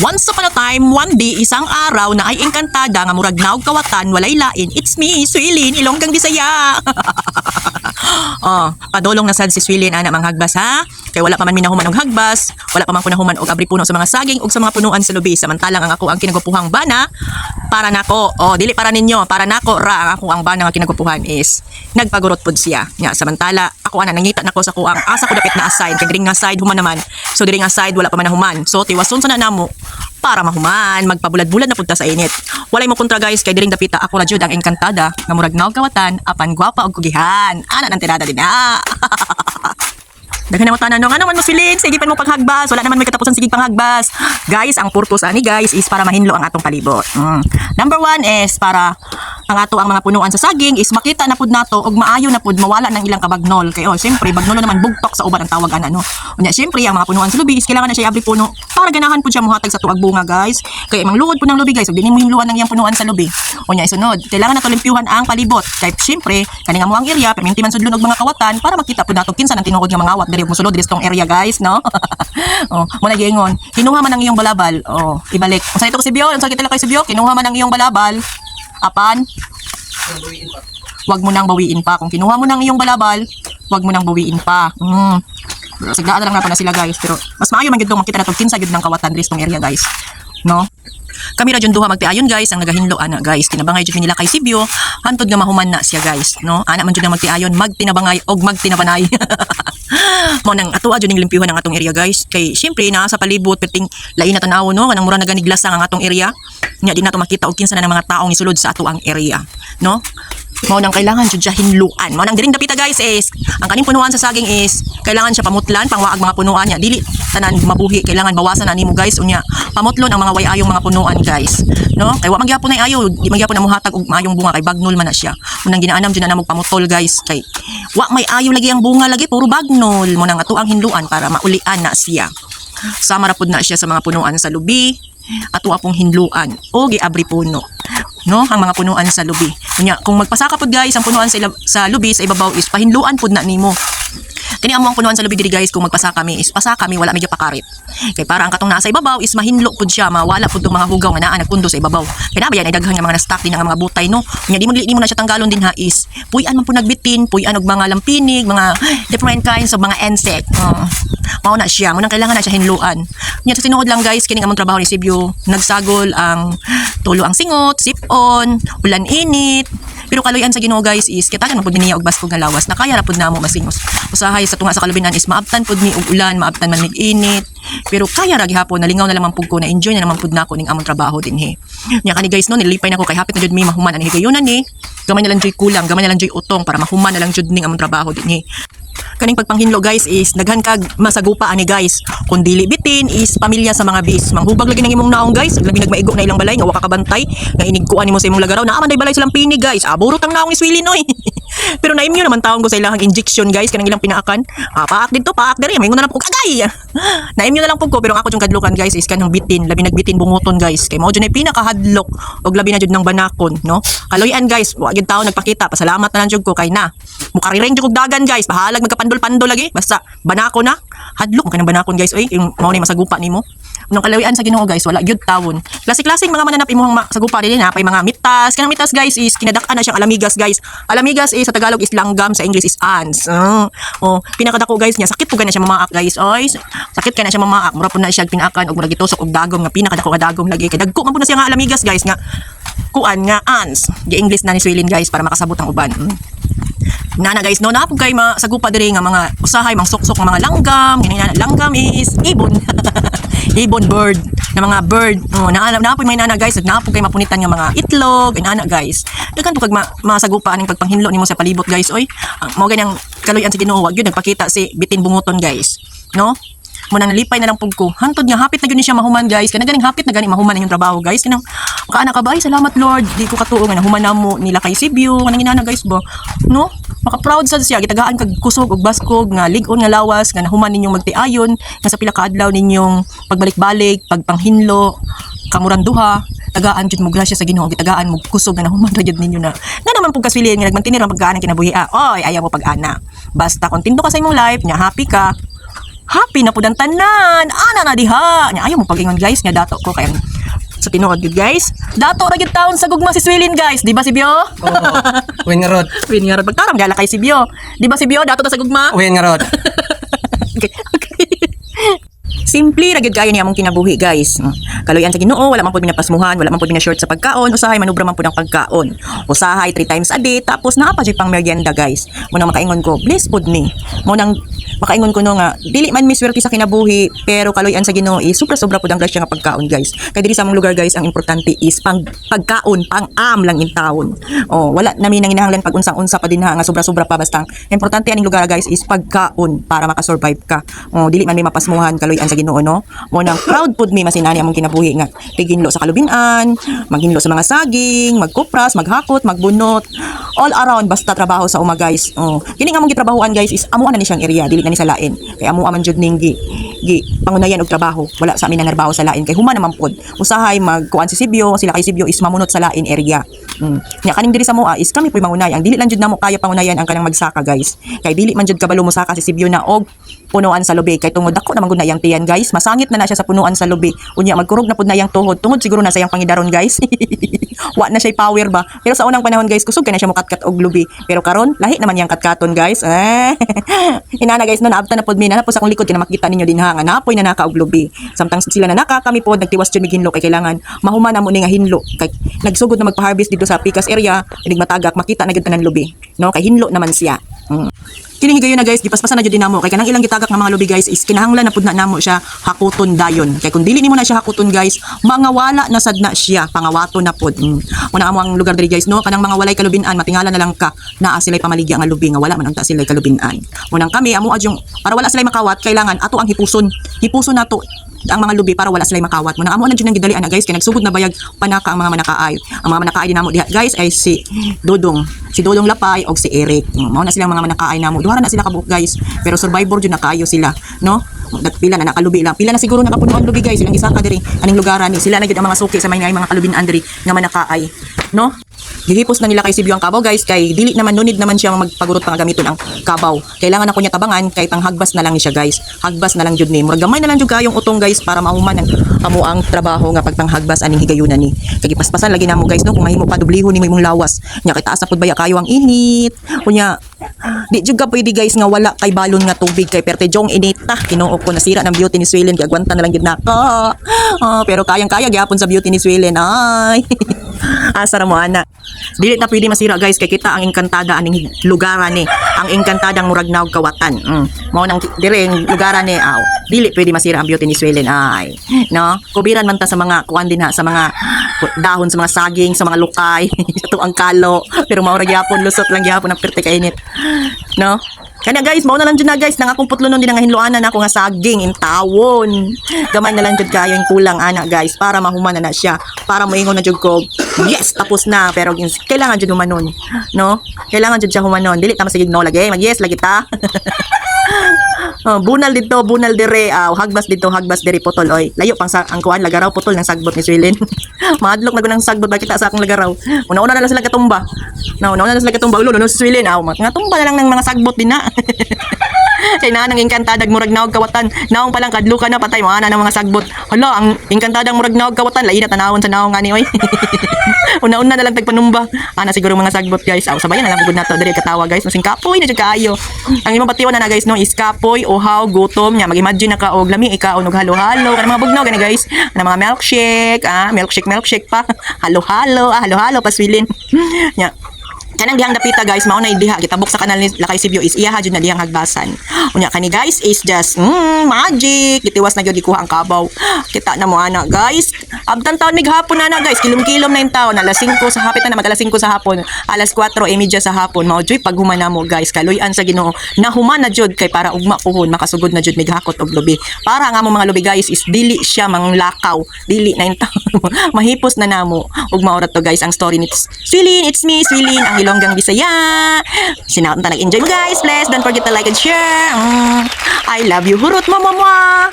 Once upon a time, one day, isang araw na ay engkantada nga murag naog kawatan, walay lain. It's me, Swilin, Ilonggang Bisaya. oh, padulong na sad si Swilin ana manghagbas ha. Kay wala pa man minahuman og hagbas, wala pa man kunahuman og abri puno sa mga saging ug sa mga punuan sa lubi. Samantalang ang ako ang kinagupuhang bana para nako. Oh, dili para ninyo, para nako ra ang ako ang bana nga kinagupuhan is nagpagurot pud siya. Nya samantala ako ana nangita nako sa kuang asa ko dapit na aside kay diri nga side human naman. So diri nga side wala pa man nahuman. So tiwason sa na namo para mahuman magpabulad-bulad na punta sa init. Walay mo kontra guys kay diring dapita ako ra jud ang engkantada nga murag naog kawatan apan gwapa og kugihan. Ana nang tirada din ah. Daghan na mo tanan nga naman mo silin, sige pa mo paghagbas, wala naman may katapusan sige panghagbas. Guys, ang purpose ani guys is para mahinlo ang atong palibot. Mm. Number one is para ang ato ang mga punuan sa saging is makita na pud nato og maayo na pud mawala ng ilang kabagnol. Kay oh, syempre bagnol naman bugtok sa uban ang tawag ana no. Unya syempre ang mga punuan sa lubi is kailangan na siya abri puno para ganahan pud siya muhatag sa tuag bunga guys. Kay mang luod pud ng lubi guys, ug dinhi mo ng iyang punuan sa lubi. Unya isunod, kailangan na to limpyuhan ang palibot. Kay syempre kani nga mo ang area, paminti man sudlon og mga kawatan para makita pud nato kinsa nang tinuod nga mga awat diri mo sulod diri sa area guys, no? oh, mo na giingon. Kinuha man ang iyong balabal. Oh, ibalik. Unsa ito ko si Bio? Unsa kita kay si Bio? Kinuha man ang iyong balabal. Apan? Wag mo nang bawiin pa. Kung kinuha mo nang iyong balabal, wag mo nang bawiin pa. Mm. Sigdaan na lang na pa na sila guys. Pero mas maayo man tong makita na to kinsa gid ng kawatan diri sa tong area guys. No? Kami ra jud duha magtiayon guys, ang nagahinlo ana guys. Tinabangay jud nila kay Sibyo, hantod nga mahuman na siya guys, no? Ana man jud nga magtiayon, magtinabangay og magtinabanay. mo nang ato jud ning limpyuhan ang atong area guys. Kay syempre naa sa palibot perting lain na tanaw no, kanang mura naganiglasang ang atong area. Nya di nato makita og kinsa na ng mga taong isulod sa ato ang area, no? Mao nang kailangan jud siya hinluan. Mao nang diring dapita guys is ang kaning punuan sa saging is kailangan siya pamutlan pangwaag mga punuan niya. Dili tanan mabuhi kailangan bawasan na nimo guys unya pamutlon ang mga way ayong mga punuan guys. No? Kay wa man gyapon ay ayo, di man gyapon na muhatag og maayong bunga kay bagnol man na siya. Unang ginaanam jud na namo pamutol guys kay wa may ayo lagi ang bunga lagi puro bagnol. Mo nang ato ang hinluan para maulian na siya. Sama ra pud na siya sa mga punuan sa lubi ato apong hinluan o giabri puno no? Ang mga punuan sa lubi. Kunya, kung magpasaka pud guys ang punuan sa, sa lubi sa ibabaw is pahinluan pud na nimo Kani amo ang punuan sa lubi guys kung magpasa kami is pasa kami wala medyo pakarit. Kay para ang katong naa sa ibabaw is mahinlo pud siya mawala pud tong mga hugaw nga naa nagpundo sa ibabaw. Kay nabayan ay daghan nga mga na-stock din ang mga butay no. Nya di mo di mo na siya tanggalon din ha is puy-an man po nagbitin, puy-an og mga lampinig, mga different kinds of mga insect. Uh, mao na siya, mo nang kailangan na siya hinluan. Nya sa tinuod lang guys kining among trabaho ni Sibyo, nagsagol ang tulo ang singot, sipon, ulan init, pero kaloyan sa Ginoo guys is kitagan man pud niya og basko nga lawas nakaya ra pud namo masingos. Usahay sa tunga sa kalubinan is maabtan pud ni og ulan, maabtan man mig init. Pero kaya ra gihapon nalingaw na lamang pud ko na enjoy na naman pud nako ning among trabaho dinhi. Nya kani guys no nilipay nako kay hapit na jud mi mahuman ani higayonan ni. Gamay na lang joy kulang, gamay na lang joy utong para mahuman na lang jud ning among trabaho dinhi. Kaning pagpanghinlo guys is daghan kag masagupa ani guys. Kung dili bitin is pamilya sa mga bis. Manghubag lagi ng imong naong guys. Labi nagmaigo na ilang balay nga wa ka kabantay. Nga inigkuan nimo sa imong lagaraw. Naaman day balay silang pinig guys. Aburot ang naong iswili noy. Pero naimyo naman taong ko sa ilang injection guys kanang ilang pinaakan. Ah, paak dito, paak diri. May na lang po kagay. naimyo na lang po ko pero ako jung kadlukan guys is kanang bitin, labi nagbitin bungoton guys. Kay mao jud ay pinakahadlok og labi na jud ng banakon, no? Kaloyan guys, wa gyud tawo nagpakita. Pasalamat na lang jud ko kay na. Mukariring jud og dagan guys. Bahalag magkapandol-pandol lagi. Basta banako na. Hadlok kanang banakon guys. Oy, yung mao ni masagupa nimo. Nung kalawian sa Ginoo guys, wala gyud tawon. Klase-klaseng mga mananap imong masagupa dinhi na pay mga mitas. Kanang mitas guys is kinadak-an na siyang alamigas guys. Alamigas is sa Tagalog is langgam, sa English is ants. Oh, oh pinakadako guys niya. Sakit po na siya mamaak guys. Oy, sakit kay na siya mamaak. Mura po na siya pinaakan og mura gitusok og dagom nga pinakadako nga dagom lagi. Kay dagko man po na siya nga alamigas guys nga kuan nga ants. Gi English na ni Swilin guys para makasabot ang uban. Mm. Nana guys, no, napog kay masagupa diri nga mga usahay, mga suksok, mga langgam. Ganyan na, langgam is ibon. ibon bird na mga bird. Oh, na napog may nana guys, napog kay mapunitan nga mga itlog, inana guys. Daghan po kag ma masagupa aning pagpanghinlo nimo sa palibot guys, oy. Ang mo ganyang kaluyan sa Ginoo, wag gyud nagpakita si bitin bunguton guys. No? Mo nang nalipay na lang pug ko. Hantod nga hapit na gyud ni siya mahuman guys. Kana ganing hapit na gani mahuman na yung trabaho guys. Kanang makaana ka ba? Ay, salamat Lord. Di ko katuo nga nahuman na mo nila kay Sibiu. Kanang inana guys ba. No? Maka proud sad siya gitagaan kag kusog og baskog nga ligon nga lawas nga nahuman ninyong magtiayon nga sa pila ka adlaw ninyong pagbalik-balik, pagpanghinlo, kamuran duha tagaan jud mo grasya sa Ginoo gitagaan mo kusog nga nahuman ra jud ninyo na nga naman pug kaswilian nga nagmantinir ang pagkaan ang kinabuhi ah oy ayaw mo pag-ana basta kontento ka sa imong life nya happy ka happy na pud ang tanan. Ana na diha. Nya ayaw mo pagingon guys, nya dato ko kay sa tinuod yun guys. Dato ra gyud taon sa gugma si Swilin guys, di ba si Bio? Oo. Uwin nga rod. Win nga ra pagtarang gala kay si Bio. Di ba si Bio dato ta sa gugma? Uwin nga rod. Okay. Simple ra gyud kaya niya mong kinabuhi guys. Mm. Kaloyan sa Ginoo, wala man pud minapasmuhan, wala man pud short sa pagkaon, usahay manubra man pud ang pagkaon. Usahay three times a day tapos naa pa pang merienda guys. Mo nang makaingon ko, bless pud ni. Mo nang makaingon ko no nga dili man mi swerte sa kinabuhi, pero kaloyan sa Ginoo is sobra sobra pud ang grasya nga pagkaon guys. Kay diri sa among lugar guys, ang importante is pang pagkaon, pang am lang in taon. Oh, wala nami nang inahanglan pag unsang-unsa pa din ha nga sobra sobra pa basta importante aning lugar guys is pagkaon para makasurvive ka. Oh, dili man mi mapasmuhan kaloyan sa Ginoo no. Mo nang proud pud mi masinani among kinabuhi nga tiginlo sa kalubinan, maghinlo sa mga saging, magkupras, maghakot, magbunot, all around basta trabaho sa uma guys. Oh, kini nga among gitrabahoan guys is amo na ni siyang area, dili na ni sa lain. Kay amo aman jud ning gi, gi pangunayan og trabaho. Wala sa amin trabaho sa lain kay human naman pod. Usahay magkuan si Sibyo, sila kay Sibyo is mamunot sa lain area. Mm. Nya kaning diri sa moa is kami puy mangunay. Ang dili lang jud namo kaya pangunayan ang kanang magsaka guys. Kay dili man jud kabalo mo saka si Sibyo na og punuan sa lubi kay tungod ako na yang tiyan guys. Masangit na na siya sa punuan sa lubi. Unya magkurog na pud na yang tuhod. Tungod siguro na sa yang pangidaron guys. Wa na siya power ba? Pero sa unang panahon guys kusog kay na siya mukatkat og lubi. Pero karon lahi naman yang katkaton guys. Eh. Inana guys no naabta na pud mi. Na po akong likod kay makita ninyo din ha? Nga napoy na naka og lubi. Samtang sila na naka kami pod nagtiwas jud hinlo kay kailangan mahuman na mo ni nga hinlo. Kay nagsugod na magpa-harvest dito sa Picas area inig matagak makita na gid tanan lubi. No kay hinlo naman siya. Mm. Kini higayon na guys, gipaspasan na jud namo kay kanang ilang gitagak nga mga lubi guys is kinahanglan na pud na namo siya hakuton dayon. Kay kung dili nimo na siya hakuton guys, mga wala na sad na siya, pangawato na pud. Mm. Una amo ang lugar diri guys no, kanang mga walay kalubinan matingala na lang ka naa sila'y pamaligya nga lubi nga wala man unta sila'y kalubinan. Unang kami amo adyong para wala sila'y makawat kailangan ato ang hipuson. Hipuson nato ang mga lubi para wala sila'y makawat. Muna amo na jud nang gidalian na guys kay nagsugod na bayag panaka ang mga manakaay. Ang mga manakaay din namo diha guys ay si Dodong, si Dodong Lapay og si Eric. Mm, Mao na silang mga manakaay namo. Duha ra na sila kabuok guys. Pero survivor jud na kaayo sila, no? Pila na nakalubi lang. Pila na siguro nakapuno ang lubi guys. Ilang isa ka diri aning lugaran ni. Sila na gid ang mga suki sa may mga kalubin andri nga manakaay, no? Gihipos na nila kay Sibyo ang kabaw guys kay dili naman nunid naman siya magpagurot pang gamiton ang kabaw. Kailangan ako niya tabangan kay pang hagbas na lang siya guys. Hagbas na lang jud ni. Murag gamay na lang jud kayong utong guys para mahuman ang amo ang trabaho nga pagpanghagbas aning higayunan ni. Kay paspasan lagi namo guys no kung mahimo pa dublihon ni mo imong lawas. Nya kay taas na pud kayo ang init. Kunya di jud ka pwede guys nga wala kay balon nga tubig kay perte jong inita. Tinuo ko nasira ng beauty ni Swelen kay agwanta na lang gid naka. Ah, pero kayang-kaya gyapon sa beauty ni Swelen ay. Asa ra mo ana. Dili na pwede masira guys kay kita ang engkantada aning lugaran ni. Ang engkantadang murag naog kawatan. Mm. Mao nang dire lugaran ni aw. Dili pwede masira ang beauty ni Swelen ay. No? Kubiran man ta sa mga kuan din ha sa mga dahon sa mga saging, sa mga lukay, sa tuang kalo. Pero mao ra gyapon lusot lang gyapon ang perte kainit. No? Kanya guys, mao na lang jud na guys, nang akong putlonon din nga hinluanan ako nga saging in tawon. Gamay na lang jud kayo yung kulang ana guys para mahuman na na siya. Para moingon na jud ko. Yes, tapos na pero kailangan jud humanon. No? Kailangan jud siya humanon. Dili ta masigig no lagi. Mag yes lagi ta. Oh, bunal dito, bunal dire, aw hagbas dito, hagbas dire putol oy. Layo pang sa ang kuan lagaraw putol ng sagbot ni Swilin. Madlok na gunang sagbot bakit sa akong lagaraw. Una-una na lang sila katumba. Na una-una na sila katumba ulo no si Swilin aw nga tumba na lang ng mga sagbot din na. Kay na nang engkantadag murag naog kawatan. Naong palang kadluka na patay mo ana ng mga sagbot. Hala, ang engkantadang murag naog kawatan lain na tanawon sa naong ani oy. Una-una na lang tagpanumba. Ana siguro mga sagbot guys. Aw sabayan na lang gud nato diri katawa guys. Masing kapoy na jud kaayo. Ang imong patiwan na na guys no is kapoy, uhaw, gutom nya. Mag-imagine na ka og lami ikaw og halo-halo kana mga bugnaw gani guys. Kana mga milkshake, ah, milkshake milkshake pa. Halo-halo, ah, halo-halo paswilin. nya. Kanang dihang dapita guys, mao na diha gitabok sa kanal ni Lakay Sibyo is iya jud na dihang hagbasan. Unya kani guys is just mm, magic. Gitiwas na gyud gikuha ang kabaw. Kita na mo ana guys. Abtan taon mig hapon na na guys, kilom-kilom na yung taon. Alas 5 sa hapit na mag alas 5 sa hapon. Alas 4 e media sa hapon. Mao joy pag human na mo guys, kaluyan sa Ginoo. Nahuman na jud kay para ugma puhon makasugod na jud mig hakot og lubi. Para nga mo mga lubi guys is dili siya manglakaw. Dili na yung taon. Mahipos na namo. Ug maorat to guys ang story ni Swilin, it's me, Swilin, ang Ilonggang Bisaya. Sinaunta nag-enjoy mo guys. Please don't forget to like and share. Mm. I love you. Hurot mo, mama.